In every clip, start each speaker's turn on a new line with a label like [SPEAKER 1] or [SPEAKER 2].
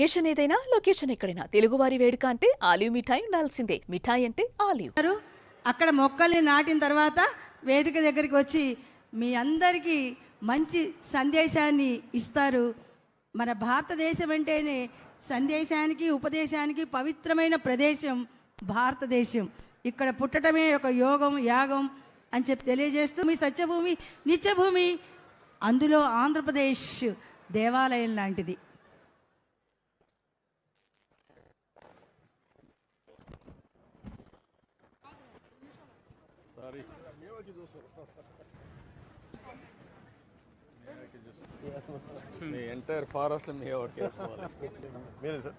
[SPEAKER 1] Location ఏదైనా location ఎక్కడైనా. తెలుగువారి వేడుక అంటే ఆలివ్ మిఠాయి ఉండాల్సిందే. మిఠాయి అంటే ఆలివ్.
[SPEAKER 2] గారు అక్కడ మొక్కల్ని నాటిన తర్వాత వేదిక దగ్గరికి వచ్చి మీ అందరికీ మంచి సందేశాన్ని ఇస్తారు. మన భారతదేశం అంటేనే సందేశానికి ఉపదేశానికి పవిత్రమైన ప్రదేశం భారతదేశం. ఇక్కడ పుట్టడమే ఒక యోగం యాగం అని చెప్పి తెలియజేస్తూ మీ సత్యభూమి నిత్యభూమి అందులో ఆంధ్రప్రదేశ్ దేవాలయం లాంటిది.
[SPEAKER 3] మీ ఎంటైర్ ఫారెస్ట్ మీ ఒకటి
[SPEAKER 4] మీరే సార్.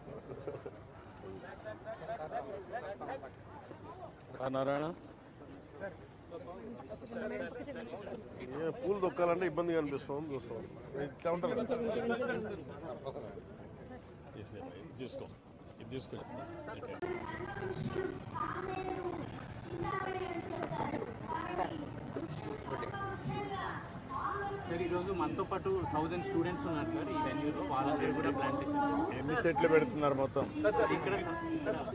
[SPEAKER 3] నారాయణ?
[SPEAKER 4] ఏ పూలు దొక్కాలంటే ఇబ్బందిగా అనిపిస్తుంది చూస్తాం. ఇట్లా ఉంటారు
[SPEAKER 3] తీసుకో. ఇది తీసుకో.
[SPEAKER 5] ఈరోజు మనతో పాటు థౌజండ్ స్టూడెంట్స్ ఉన్నారు సార్ ఈ వెన్యూలో వాళ్ళ పేరు కూడా ప్లాంటేషన్
[SPEAKER 3] ఎన్ని చెట్లు పెడుతున్నారు మొత్తం?
[SPEAKER 5] సార్ ఇక్కడ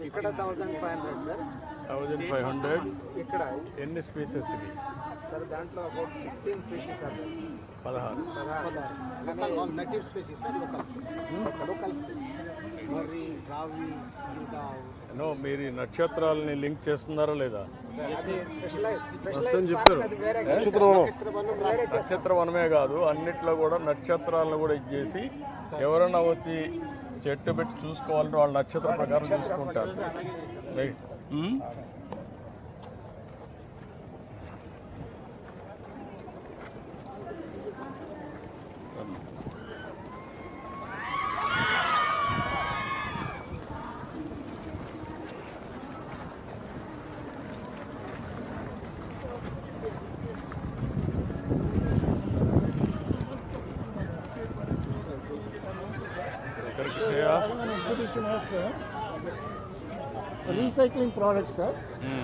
[SPEAKER 6] ఇక్కడ thousand five hundred sir.
[SPEAKER 3] Thousand five hundred.
[SPEAKER 6] ఇక్కడ.
[SPEAKER 3] ఎన్ని స్పీసెస్ ఇవి?
[SPEAKER 6] సార్ దాంట్లో అబౌట్ సిక్స్టీన్ స్పీషీస్ సార్.
[SPEAKER 3] పదహారు.
[SPEAKER 6] All native species sir local species local species మర్రి రావి ఇంకా
[SPEAKER 3] నో మీరు ఈ నక్షత్రాలని లింక్ చేస్తున్నారా లేదా? నక్షత్ర వనమే కాదు అన్నిట్లో కూడా నక్షత్రాలను కూడా ఇచ్చేసి ఎవరైనా వచ్చి చెట్టు పెట్టి చూసుకోవాలంటే వాళ్ళ నక్షత్ర ప్రకారం చూసుకుంటారు. Right um? ఇక్కడికి చేయా?
[SPEAKER 7] exhibition of uh, recycling products, sir.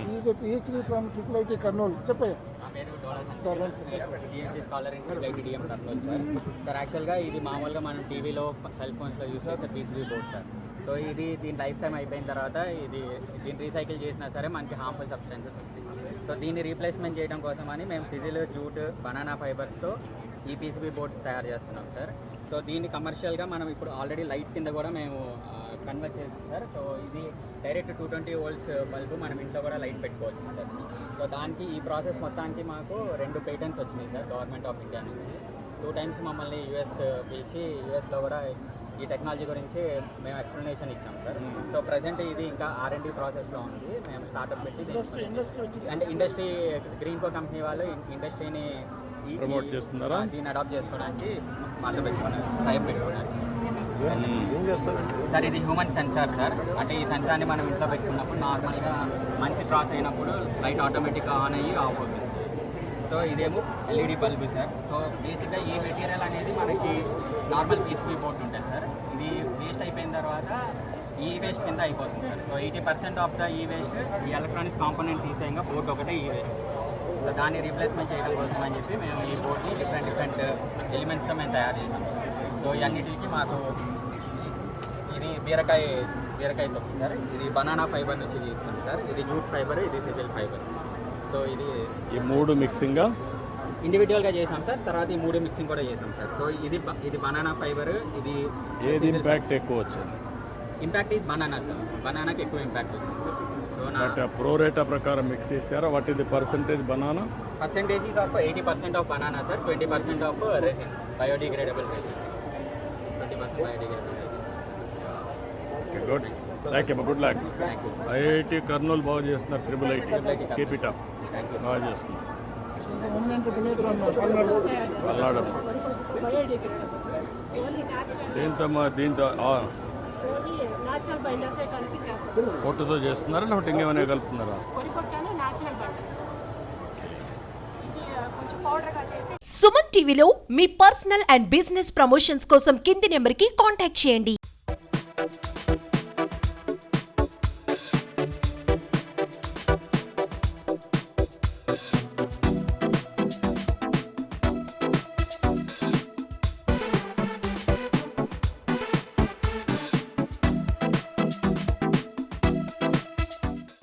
[SPEAKER 7] He is a PhD from Triple IT Karnool. చెప్పయ్య
[SPEAKER 8] నా పేరు Dola
[SPEAKER 7] sir sir
[SPEAKER 8] scholar in triple DM Kurnool sir sir యాక్చువల్గా ఇది మామూలుగా మనం టీవీలో సెల్ ఫోన్స్లో యూస్ చేసే పీసీబీ బోర్డ్ సార్ సో ఇది దీని లైఫ్ టైం అయిపోయిన తర్వాత ఇది దీన్ని రీసైకిల్ చేసినా సరే మనకి హార్మ్ఫుల్ సబ్స్టెన్సెస్ వస్తాయి సో దీన్ని రీప్లేస్మెంట్ చేయడం కోసమని మేము సిజిల్ జూట్ బనానా ఫైబర్స్తో ఈ పీసీబీ బోర్డ్స్ తయారు చేస్తున్నాం సార్ సో దీన్ని కమర్షియల్గా మనం ఇప్పుడు ఆల్రెడీ లైట్ కింద కూడా మేము కన్వర్ట్ చేస్తాం సార్ సో ఇది direct two twenty volts bulb మనం ఇంట్లో కూడా లైట్ పెట్టుకోవచ్చు సార్ సో దానికి ఈ ప్రాసెస్ మొత్తానికి మాకు రెండు పేటెంట్స్ వచ్చినాయి సార్ గవర్నమెంట్ ఆఫ్ ఇండియా నుంచి. టూ టైమ్స్ మమ్మల్ని యూఎస్ పిలిచి యూఎస్లో కూడా ఈ టెక్నాలజీ గురించి మేము ఎక్స్ప్లెనేషన్ ఇచ్చాం సార్ సో ప్రజెంట్ ఇది ఇంకా ఆర్ అండ్ ప్రాసెస్లో ఉంది. మేము స్టార్ట్అప్ పెట్టి అంటే ఇండస్ట్రీ గ్రీన్ కో కంపెనీ వాళ్ళు ఇండస్ట్రీని ఈ-
[SPEAKER 3] చేస్తున్నారా?
[SPEAKER 8] దీన్ని అడాప్ట్ చేసుకోవడానికి మాతో పెట్టుకున్నారు టైప్ పెట్టుకున్నారు సార్ ఇది హ్యూమన్ సెన్సార్ సార్. అంటే ఈ సెన్సార్ని మనం ఇంట్లో పెట్టుకున్నప్పుడు నార్మల్గా మనిషి క్రాస్ అయినప్పుడు లైట్ ఆటోమేటిక్గా ఆన్ అయ్యి ఆఫ్ అవుతుంది. సో ఇదేమో ఎల్ఈడి బల్బు సార్. సో బేసిక్గా ఈ మెటీరియల్ అనేది మనకి నార్మల్ పీసీబీ బోర్డ్ ఉంటుంది సార్. ఇది వేస్ట్ అయిపోయిన తర్వాత ఈ వేస్ట్ కింద అయిపోతుంది sir. So eighty percent of the ఈ వేస్ట్ ఈ ఎలక్ట్రానిక్స్ కాంపోనెంట్ తీసేయంగా బోర్డ్ ఒకటే ఈ వేస్ట్ సో దాన్ని రీప్లేస్మెంట్ చేయడం కోసం అని చెప్పి మేము ఈ బోర్డ్ని డిఫరెంట్ డిఫరెంట్ ఎలిమెంట్స్తో మేము తయారు చేసాం. సో ఈ అన్నిటికి మాకు ఇది బీరకాయ బీరకాయ తొక్కు సార్. ఇది బనానా ఫైబర్ నుంచి తీసుకుంది సార్. ఇది జూట్ ఫైబర్ ఇది సిజిల్ ఫైబర్ సో ఇది
[SPEAKER 3] ఈ మూడు మిక్సింగా
[SPEAKER 8] ఇండివిజువల్గా చేసాం సార్. తర్వాత ఈ మూడు మిక్సింగ్ కూడా చేసాం సార్. సో ఇది ఇది బనానా ఫైబర్ ఇది
[SPEAKER 3] ఏది ఇంపాక్ట్ ఎక్కువ వచ్చింది?
[SPEAKER 8] ఇంపాక్ట్ ఈజ్ బనానా సార్ బనానాకి ఎక్కువ ఇంపాక్ట్ వచ్చింది సార్
[SPEAKER 3] బట్ ప్రోరేటా ప్రకారం మిక్స్ చేశారా వాట్ ఇది percentage banana
[SPEAKER 8] percentage is of eighty percent of banana sir twenty percent of resin biodegradable resin twenty percent biodegradable resin
[SPEAKER 3] okay good thank you good luck IIT Kurnool బాగా చేస్తున్నారు triple IT keep it up
[SPEAKER 8] thank you
[SPEAKER 3] బాగా చేస్తున్నారు అల్లాడం దీంతో దీంతో పొట్టుతో చేస్తున్నారా? లేకపోతే ఇంకేమైనా కలుపుతున్నారా?
[SPEAKER 9] సుమన్ టీవీలో మీ పర్సనల్ అండ్ బిజినెస్ ప్రమోషన్స్ కోసం కింది నెంబర్కి కాంటాక్ట్ చేయండి.